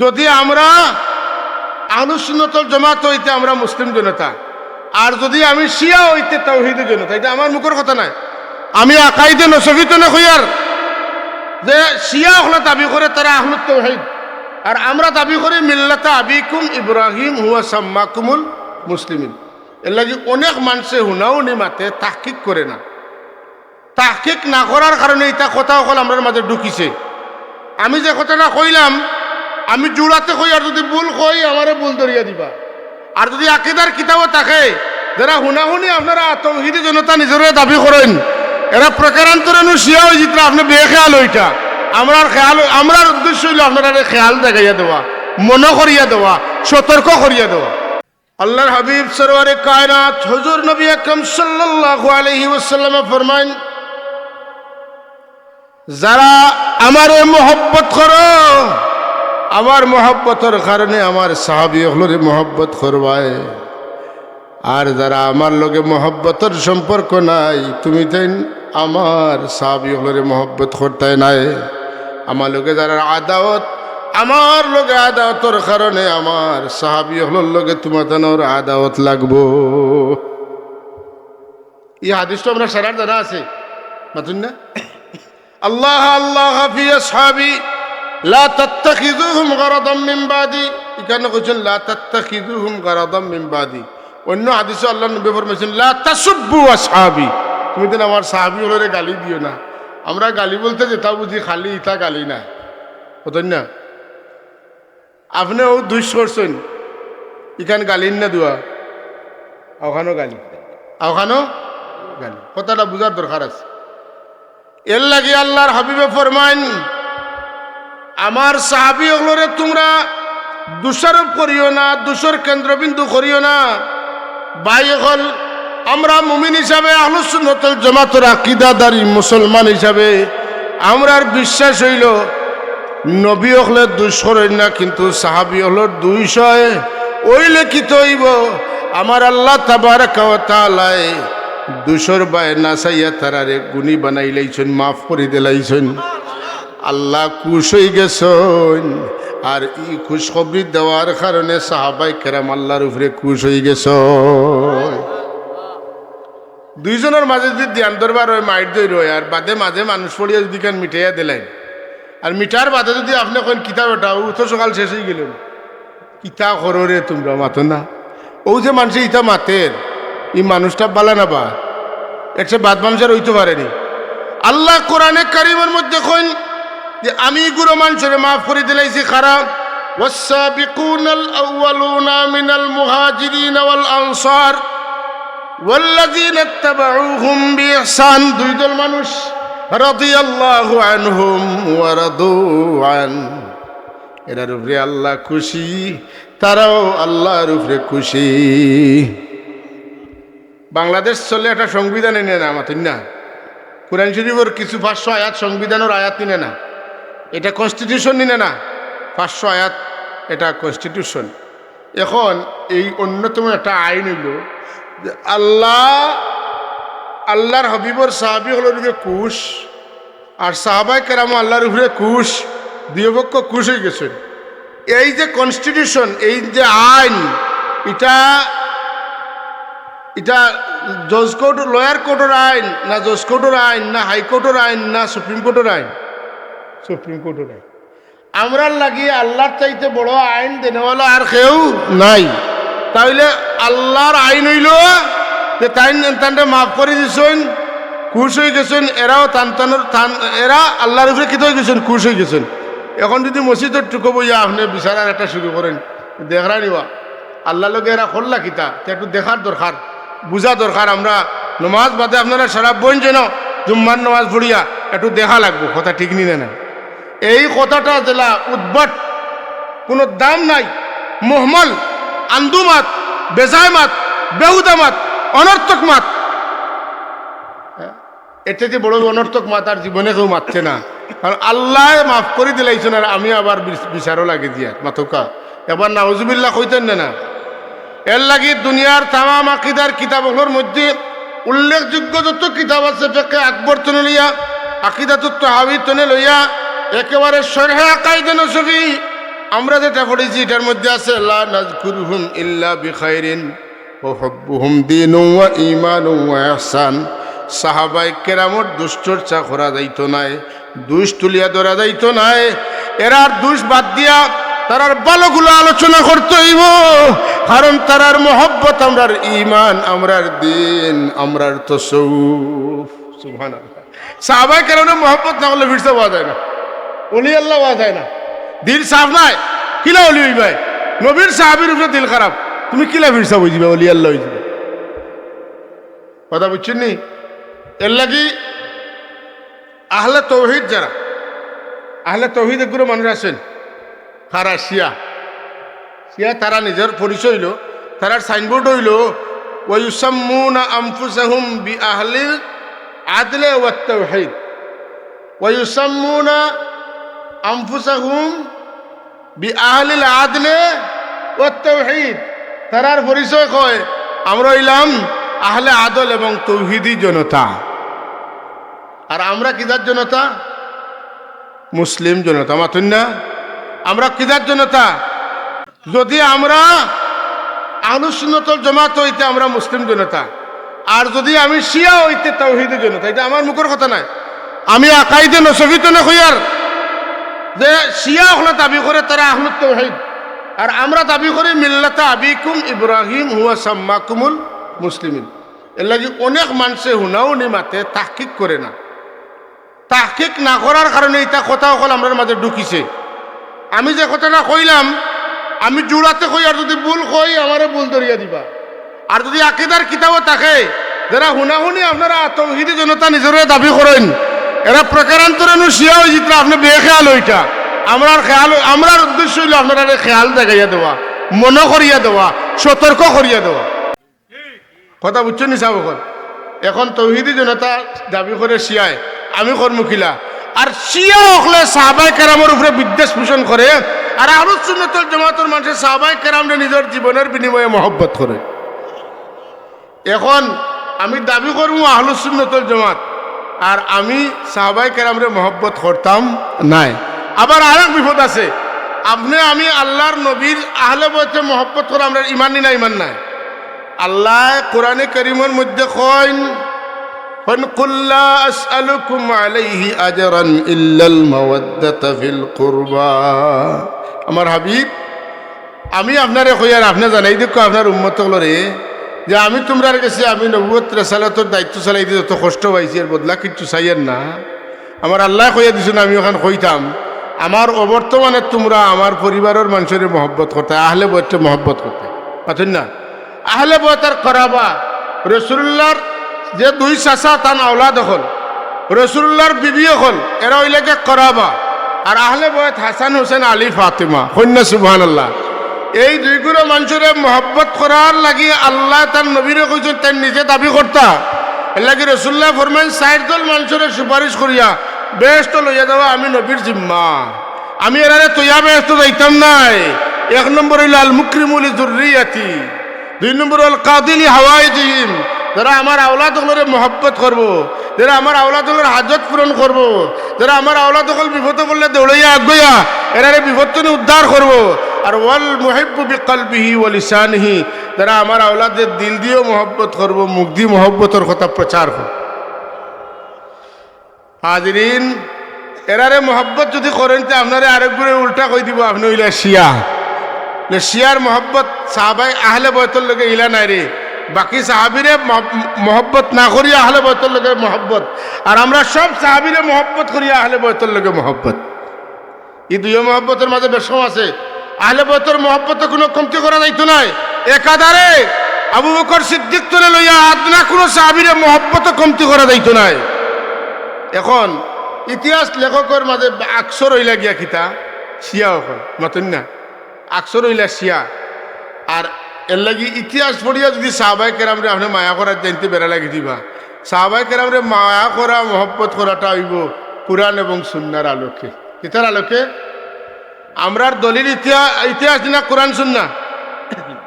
যদি আমরা আনুসুন্নতল জমাত হইতে আমরা মুসলিম জনতা, আর যদি আমি শিয়া হইতে তাওহিদের জনতা, এটা আমার মুখের কথা নাই। আমি আকাইদে নসফিত না হইয়ার যে শিয়া হলে দাবি করে তারা আহমদ তৌহিদ আর আমরা দাবি করি মিল্লাতা আবিকুম ইব্রাহিম হুয়া সাম্মাকুমুল মুসলিমিন। এর লাগি অনেক মানুষে হুনাও নি মাতে তাহকিক করে না। তাহকিক না করার কারণে এটা কথা সকল আমরা মাঝে ঢুকিছে। আমি যে কথাটা কইলাম আমি জোড়াতে কই, আর যদি ভুল কই, আমারে ভুল ধরিয়া দিবা। আর যদি আকিদার কিতাবও থাকে, যারা হুনাহুনি আপনারা তৌহিদি জনতা নিজের দাবি করেন, এরা প্রকারান্তরে শিয়া হয়ে জিতরা আপনি বেখেয়াল ওইটা। আমরার খেয়াল আমরার উদ্দেশ্য হইল আপনারা খেয়াল দেখাইয়া দেওয়া মনে করিয়া দেওয়া, সতর্ক করিয়া দেওয়া। আল্লাহর হাবিব সরওয়ারে কায়নাত, হুজুর নবী আকরাম সাল্লাল্লাহু আলাইহি ওয়াসাল্লাম ফরমাইন যারা আমারে মোহব্বত করো আমার মোহব্বতের কারণে আমার সাহাবি হলরে মোহব্বত করবায়। আর যারা আমার লগে মোহব্বতের সম্পর্ক নাই, তুমি তাই আমার সাহাবি হলরে মোহব্বত করতে নাই। আমার লগে যারা আদাওত, আমার লগে আদাওতর কারণে আমার সাহাবি হলর লগে তোমার তানোর আদাওত লাগবো। এই হাদিসটা আপনার সারার জানা আছে, মাতুন না? আল্লাহ আল্লাহ ফি আসহাবি লা তাত্তাখিযুহুম গারাদাম মিন বাদি। এখানে কইছেন লা তাত্তাখিযুহুম গারাদাম মিন বাদি। অন্য হাদিসে আল্লাহ নবী ফরমাইছেন লা তাসুব্বু আসহাবি। তুমি তো আমার সাহাবী হলে গালি দিও না। আমরা গালি বলতে যেটা বুঝি খালি ইটা গালি না। হতেন না? আপনিও দুইশ করছেন। এখানে গালিন না দুয়া ওখানেও গালি। ওখানেও গালি। কথাটা বুঝার দরকার আছে। এর লাগে আল্লাহর হাবিবে ফরমাইন আমার সাহাবি হলরে তোমরা দোষারোপ করিও না, দোষর কেন্দ্রবিন্দু করিও না। বাই হল আমরা মুমিন হিসাবে আহলুসুন্নতল জমাতর আকিদাদারি মুসলমান হিসাবে, আমরার বিশ্বাস হইল নবী হলে দুশোর না, কিন্তু সাহাবি হলো দুইশয়। ওই লেখিত হইব, আমার আল্লাহ তাবার কাওয়াতালায় দুশোর বায় নাসাইয়া তারারে গুণী বানাই লাইছেন মাফ করে দিলাইছেন। আল্লাহ খুশ হয়ে গেছেন। আর ই খুশখবরি দেওয়ার কারণে সাহাবাই কেরাম আল্লাহর উপরে খুশ হয়ে গেছ দুইজনের মাঝে যদি ধ্যান দরবার হয় মাইট দই রয় আর বাদে মাঝে মানুষ পড়িয়া যদি কেন মিঠাইয়া দিলেন। আর মিঠার বাদে যদি আপনি কোন কিতাব ওটা ও তো সকাল শেষ হয়ে গেলেন কিতা করো রে তোমরা, মাতো না। ও যে মানুষ ইতা মাতের এই মানুষটা বালা না বা। একটা বাদ মানুষের হইতে পারেনি আল্লাহ কোরআনে কারিমের মধ্যে কইন যে আমি গুরু মানুষের মাফ করে দিলাইছি খারাপ والسابقون الأولون من المهاجرين والأنصار والذين اتبعوهم بإحسان দুই দল মানুষ رضي الله عنهم ورضوا عنه এরার উপরে আল্লাহ খুশি তারাও আল্লাহর উপরে খুশি বাংলাদেশ চলে একটা সংবিধান এনে না আমাদের না কোরআন শরীফের কিছু পাঁচশো আয়াত সংবিধানের আয়াত নিনে না এটা কনস্টিটিউশন নিনে না। পাঁচশো আয়াত এটা কনস্টিটিউশন এখন এই অন্যতম একটা আইন হইল আল্লাহ, আল্লাহর হবিবর সাহাবি হল রূপে কুশ, আর সাহাবাই কেরাম আল্লাহর উপরে কুশ দুই পক্ষ কুশ হয়ে গেছেন এই যে কনস্টিটিউশন এই যে আইন, এটা এটা জজ কোর্ট লয়ার কোর্টের আইন, না জজ কোর্টের আইন, না হাইকোর্টের আইন, না সুপ্রিম কোর্টের আইন। সুপ্রিম কোর্টের আইন আমরা লাগি আল্লাহর চাইতে বড় আইন দেনেওয়ালা আর কেউ নাই। তাইলে আল্লাহর আইন হইল যে তাই তানটা মাফ করে দিছেন, খুশ হয়ে গেছেন, এরাও তান তানোর তান, এরা আল্লাহর উপরে কিত হয়ে গেছেন, খুশ হয়ে গেছেন। এখন যদি মসজিদের টুকো বইয়া আপনি বিচারার একটা শুরু করেন, দেখরা নিবা আল্লাহ লোকে এরা করলা কিতা একটু দেখার দরকার, বুঝা দরকার আমরা। নমাজ বাদে আপনারা সারা বোন যেন জুম্মার নমাজ পড়িয়া একটু দেখা লাগবো, কথা ঠিক নিনে না এই কথাটা জেলা উদ্ভট। কোনো দাম নাই। মোহমল, আন্দুমাত বেজায় মাত বেহুদা মাত অনর্থক মাত এটা যে বড় অনর্থক মাত আর জীবনে কেউ মাতছে না। কারণ আল্লাহ মাফ করে দিলাইছেন আর আমি আবার বিচ- বিচারও লাগে দিয়া, মাথকা। এবার নাউজুবিল্লাহ কইতেন না এর লাগি দুনিয়ার তামাম আকিদার কিতাবগুলোর মধ্যে উল্লেখযোগ্য যত কিতাব আছে আকবর তনে লইয়া আকিদাতুত হাবি তনে লইয়া একেবারে আমরা যেটা পড়েছি, এটার মধ্যে আছে, লা ইল্লা ও সাহাবাই করা নাই, দুষ ধরা নাই। এরার দুষ বাদ দিয়া তারার আলোচনা করতে কারণ তারার মহব্বত আমরার ইমান আমরার দিন, আমরার সুবহানাল্লাহ। সাহাবাই কেরামত মহব্বত না করলে ফিরতে পাওয়া যায় না। অলি আল্লাহ পাওয়া যায় না। দিল সাফ নাই, কিলা অলি হইবাই নবীর সাহাবির উপরে দিল খারাপ। তুমি কিলা ফিরসা বুঝিবে অলি আল্লাহ হইবে কথা বুঝছেন নি? এর লাগি আহলে তৌহিদ যারা, আহলে তৌহিদ এগুলো মানুষ আছেন, তারা শিয়া। শিয়া তারা নিজের পরিচয় হইল তারার সাইনবোর্ড হইল ওয়ুসাম্মুনা আনফুসাহুম বি আহলিল আদলে ওয়াত আনফুসাহুম বি আহলিল আদলে ওয়াত তাওহীদ তারার পরিচয় কয়, আমরা হইলাম আহলে আদল এবং তৌহিদি জনতা। আর আমরা কিদার জনতা? মুসলিম জনতা, মাতুন না? আমরা কিদার জনতা? যদি আমরা আনুসুন্নতল জমাত হইতে আমরা মুসলিম জনতা, আর যদি আমি শিয়া হইতে তৌহিদি জনতা, এটা আমার মুখের কথা নাই। আমি আকাইদে নসফিত না হইয়ার যে শিয়া হলে দাবি করে তারা আহমদ তৌহিদ। আর আমরা দাবি করি মিল্লাতা আবিকুম ইব্রাহিম হুয়া সাম্মাকুমুল মুসলিমিন। এর লাগি অনেক মানুষে হুনাও নি মাতে, তাহকিক করে না। তাহকিক না করার কারণে এটা কথা অকল আমরা মাঝে ঢুকিছে। আমি যে কথাটা কইলাম, আমি জোড়াতে কই, আর যদি ভুল কই, আমারে ভুল ধরিয়া দিবা। আর যদি আকিদার কিতাবও থাকে, যারা হুনাহুনি আপনারা তৌহিদি জনতা নিজের দাবি করেন। এরা প্রকারান্তরে শিয়া হয়ে জিতরা আপনি বেখেয়াল ওইটা। আমরার খেয়াল, আমরার উদ্দেশ্য হইল আপনারা খেয়াল দেখাইয়া দেওয়া, মনে করিয়া দেওয়া, সতর্ক করিয়া দেওয়া। কথা বুঝছ নি সাহেব এখন এখন তৌহিদি জনতা দাবি করে শিয়ায়, আমি কর্মখিলা। আর শিয়া হকলে সাহাবাই কেরামের উপরে বিদ্বেষ পোষণ করে, আর আরও সুন্নতল জমাতর মানুষের সাহাবাই কেরামরে নিজের জীবনের বিনিময়ে মহব্বত করে। এখন আমি দাবি করব আহলুসুন্নতল জমাত আর আমি সাহাবাই কেরামরে মহব্বত করতাম নাই আবার আরেক বিপদ আছে আপনি আমি আল্লাহর নবীর আহলে বয়তে মহব্বত করা আমরা ইমান না ইমান নাই আল্লাহ কোরআনে করিমের মধ্যে কইন قل قل لا أسألكم عليه أجرا إلا المودة في القربى আমার হাবিব আমি আপনারে কইয়ার আপনি জানাই দেখো আপনার উন্মত রে যে আমি তোমরার কাছে আমি নবুয়ত রেসালতর দায়িত্ব চালাই দিয়ে যত কষ্ট পাইছি, এর বদলা কিচ্ছু চাইয়ের না। আমার আল্লাহ কইয়া দিছো না, আমি ওখানে কইতাম, আমার অবর্তমানে তোমরা আমার পরিবারের মানুষের মহব্বত করতে, আহলে বইতে মহব্বত করতে। পাচ্ছেন না? আহলে বয়তার করাবা, রসুল্লাহর যে দুই চাচা তান আওলাদ হল। রসুল্লাহর বিবি হল, এরা ওইলেকে করাবা। আর আহলে বয়ত হাসান হোসেন আলী ফাতেমা সৈন্য সুবহান আল্লাহ এই দুই দুইগুলো মানুষের মহব্বত করার লাগি আল্লাহ তার নবীরে কইছেন তাই নিজে দাবি করতা এর লাগি রসুল্লাহ ফরমেন ষাট দল মানুষের সুপারিশ করিয়া বেস্ত লইয়া দেওয়া আমি নবীর জিম্মা। আমি এরারে তৈয়া বেস্ত যাইতাম নাই। এক নম্বর হইল আল মুকরিমুল জুরিয়াতি দুই নম্বর হল কাদিলি হাওয়াই জিহিম যারা আমার আওলাদ মহব্বত করব। যারা আমার আওলাদ হলের হাজত পূরণ করব। যারা আমার আওলাদ হল বিপদ করলে দৌড়াইয়া আগুয়া এরারে বিপদ উদ্ধার করব। আর ওয়াল মুহিব্বু বিকলবিহি ওয়াল ইসানহি যারা আমার আওলাদের দিল দিয়েও মহব্বত করব, মুখ দিয়ে মহব্বতের কথা প্রচার করব হাজরিন, এরারে মহব্বত যদি করেন তো আপনারে আরেক গুড়ে উল্টা কই দিব, আপনি হইলে শিয়া শিয়ার মহব্বত সাহাবাই আহলে বয়তর লোকে ইলা নাই রে বাকি সাহাবিরে মহব্বত না করিয়া আহলে বয়তর লোকে মহব্বত। আর আমরা সব সাহাবিরে মহব্বত করিয়া আহলে বয়তর লোকে মহব্বত। এই দুই মহব্বতের মাঝে বেশম আছে। আহলে বয়তর মহব্বত কোনো কমতি করা যাইতো নাই। একাধারে আবু বকর সিদ্দিক তোলে লইয়া আদনা কোনো সাহাবিরে মহব্বত কমতি করা যাইতো নাই। এখন ইতিহাস লেখকের মাঝে আকসর হইলা গিয়া কিতা? শিয়া এখন, মতন না? আকসর হইলা শিয়া। আর এর লাগি ইতিহাস পড়িয়া যদি সাহবাই কেরামরে আপনি মায়া করার জানতে বেড়া লাগি দিবা। সাহবাই কেরামরে মায়া করা, মহব্বত করাটা হইব কোরআন এবং সুন্নার আলোকে। ইতার আলোকে? আমরার দলিল ইতিহাস ইতিহাস না কোরআন সুন্না।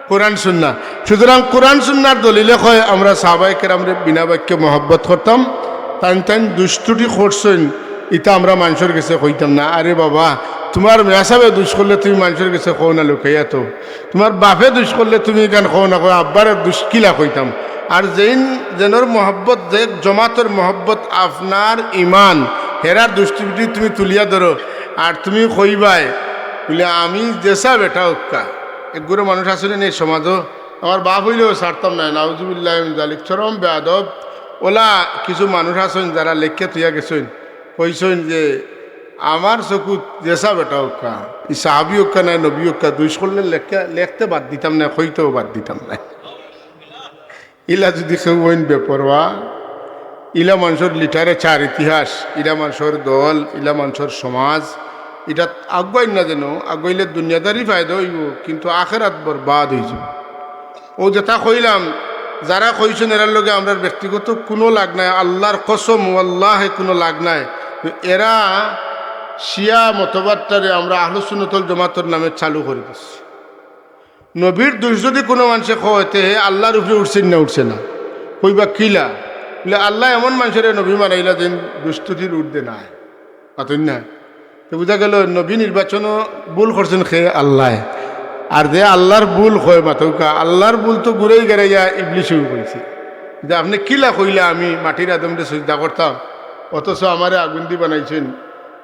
কোরআন সুন্না। সুতরাং কোরআন সুন্নার দলিলে কয়, আমরা সাহবাই কেরামরে বিনা বাক্যে মহব্বত করতাম। তান তান দুষ্টুটি করছেন। ইটা আমরা মানুষের কাছে কইতাম না, আরে বাবা, তোমার মেসাবে দুষ করলে তুমি মানুষের কাছে কও না লুকাইয়া তো তোমার বাপে দুষ করলে তুমি গান কও না কো আব্বারে দুষ কিলা কইতাম। আর যেইন, যেনর মহব্বত, যে জমাতর মহব্বত আপনার ইমান, হেরার দুষ্টিবিটি তুমি তুলিয়া ধরো। আর তুমি কইবাই, বলে আমি যেসা বেটা উক্কা। একগুলো মানুষ আসলে নেই সমাজও আমার বাপ হইলেও ছাড়তাম না। নাউজুবিল্লাহ জালিক চরম বেয়াদব। ওলা কিছু মানুষ আসেন যারা লেখকে তুইয়া গেছেন। কইছেন যে আমার চকুত যেসা বেটা উক্কা ই সাহাবি উক্কা নাই, নবী উক্কা দুই লেখকে লেখতে বাদ দিতাম না কইতেও বাদ দিতাম না ইলা যদি কেউ ওইন বেপরোয়া, ইলা মানুষের লিটারে চার ইতিহাস, ইলা মানুষের দল, ইলা মানুষের সমাজ, এটা আগুয়াই না যেন, আগুয়াইলে দুনিয়াদারি ফায়দা হইব, কিন্তু আখেরাত বরবাদ হয়ে যাব ও যেটা কইলাম, যারা কইছেন এরার লগে আমরা ব্যক্তিগত কোনো লাগ নাই, আল্লাহর কসম আল্লাহে কোনো লাগ নাই। এরা শিয়া মতবাদটারে আমরা আহলুসুনতল জমাতর নামে চালু করে দিচ্ছি নবীর দুষ যদি কোনো মানুষে কয়তে আল্লাহর উপরে উঠছেন না, উঠছে না। কইবা কিলা বলে, আল্লাহ এমন মানুষের নবী মানাইলা যেন দুস্তুতির উঠতে নাই। অতন না। তো বুঝা গেল, নবী নির্বাচনও ভুল করছেন খেয়ে আল্লাহ। আর যে আল্লাহর ভুল হয় মাথৌকা, আল্লাহর ভুল তো ঘুরেই গেড়ে যা ইবলি শুরু করেছে যে আপনি কিলা কইলা আমি মাটির আদমটা চিন্তা করতাম? অথচ আমারে আগুন দি বানাইছেন।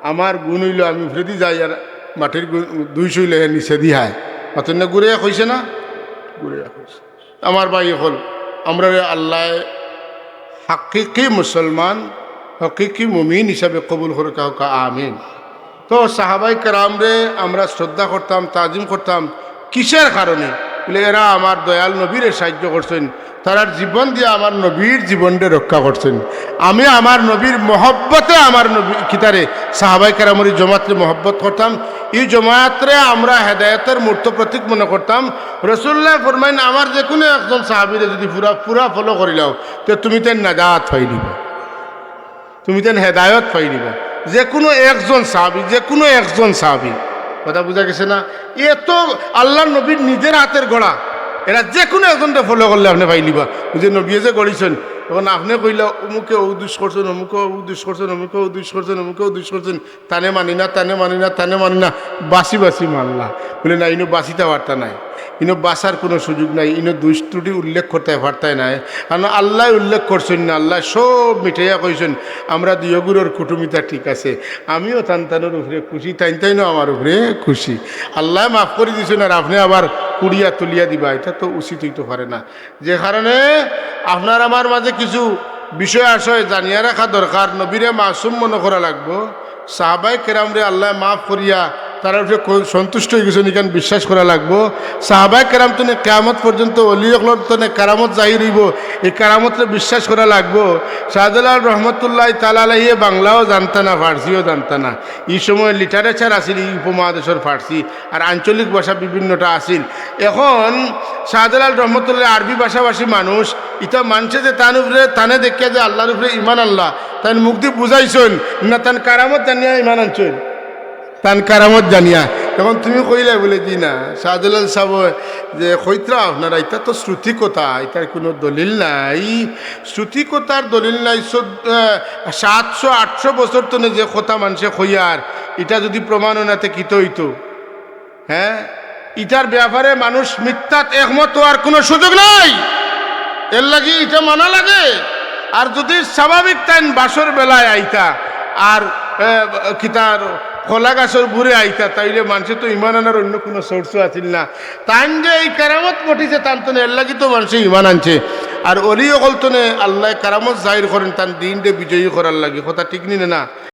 আমার গুণ হইল আমি ফ্রেদি যাই আর মাটির গুণ দুই শুইলে নিচে দিহায় অতন না ঘুরে কইছে না? ঘুরে কইছে আমার ভাই হল আমরা আল্লাহ হাকিকি মুসলমান হকিকি মুমিন হিসাবে কবুল করে কাউকে আমিন। তো সাহাবাই কারামরে আমরা শ্রদ্ধা করতাম তাজিম করতাম। কিসের কারণে? বলে, এরা আমার দয়াল নবীরে সাহায্য করছেন। তারার জীবন দিয়ে আমার নবীর জীবনকে রক্ষা করছেন। আমি আমার নবীর মহব্বতে আমার নবী, কিতারে সাহাবাই কারামরি জমাতরে মহব্বত করতাম। এই জমায়াতরে আমরা হেদায়তের মূর্ত প্রতীক মনে করতাম। রসুল্লাহ ফরমাইন, আমার যে কোনো একজন সাহাবিরে যদি পুরা পুরা ফলো করিলাও তো তুমি তেন নাজাত পাই দিবা তুমি তেন হেদায়ত পাই দিবা যে কোনো একজন সাহাবি যে কোনো একজন সাহাবি। কথা বোঝা গেছে না? এ তো আল্লাহ নবীর নিজের হাতের গড়া। এরা যে কোনো একজনটা ফলো করলে আপনি পাইলিবা যে নবী যে গড়িছেন তখন আপনি কইলা, অমুকে দুষ করছেন, অমুকে দুষ করছেন, অমুকে দুষ করছেন, অমুকে দুষ করছেন। তানে মানি না, তানে মানি না, তানে মানি না বাসি বাসি মানলা। বলে, না, ইনো বাসিতে পারতা নাই। ইনো বাসার কোনো সুযোগ নাই, ইনো দুষ ত্রুটি উল্লেখ করতে পারতাই নাই। কারণ আল্লাহ উল্লেখ করছেন না, আল্লাহ সব মিঠাইয়া কইছেন, আমরা দিয়গুলোর কুটুমিতা ঠিক আছে। আমিও তান তানোর উপরে খুশি তাইন তাইনও আমার উপরে খুশি। আল্লাহ মাফ করে দিয়েছেন আর আপনি আবার কুড়িয়া তুলিয়া দিবা, এটা তো উচিত হইতে পারে না। যে কারণে আপনার আমার মাঝে কিছু বিষয় আশয় জানিয়া রাখা দরকার, নবীরে মাসুম মনে করা লাগবো। সাহাবাই কেরামরে আল্লাহ মাফ করিয়া তারা ক- সন্তুষ্ট হয়ে গেছেন, এখান বিশ্বাস করা লাগবো। সাহাবাই কেরাম তো কেরামত পর্যন্ত অলিয়কলর তো কারামত জাহির হইব এই কারামতরে বিশ্বাস করা লাগবো। শাহজালাল রহমতুল্লাহ তালাহিয়ে বাংলাও জানতা না, ফার্সিও জানতা না। এই সময় লিটারেচার আসিল, এই উপমহাদেশের ফার্সি, আর আঞ্চলিক ভাষা বিভিন্নটা আসিল। এখন শাহজালাল রহমতুল্লাহ আরবি ভাষাভাষী মানুষ ইটা মানছে যে তান উপরে, তানে দেখিয়া যে আল্লাহর উপরে ইমান আল্লাহ তান মুক্তি বুঝাইছেন, না, তান কারামত জানিয়া ইমান আনছেন। তান কারামত জানিয়া। তখন তুমি কইলে বলে, জি না শাহদুলাল সাহেব, যে কইত্রা আপনারা, এটা তো শ্রুতি কথা এটার কোনো দলিল নাই। শ্রুতি কথার দলিল নাই সাতশো, আটশো বছর তো যে কথা মানুষে কইয়ার এটা যদি প্রমাণ নাতে কিত হইতো? হ্যাঁ? ইটার ব্যাপারে মানুষ মিথ্যাত একমত হওয়ার কোনো সুযোগ নাই। এর লাগি এটা মানা লাগে। আর যদি স্বাভাবিক টাইম বাসর বেলায় আইতা, আর কিতার কলা গাছর ঘুরে আইতা, তাইলে মানুষের তো ইমান আনার অন্য কোনো সোর্সও আছিল না। তান যে এই কারামত মটিছে, তান তো এর লাগি তো মানুষে ইমান আনছে। আর অলি অকল তো আল্লাহ কারামত জাহির করেন তান দিনটা বিজয়ী করার লাগে। কথা ঠিক নিনে না?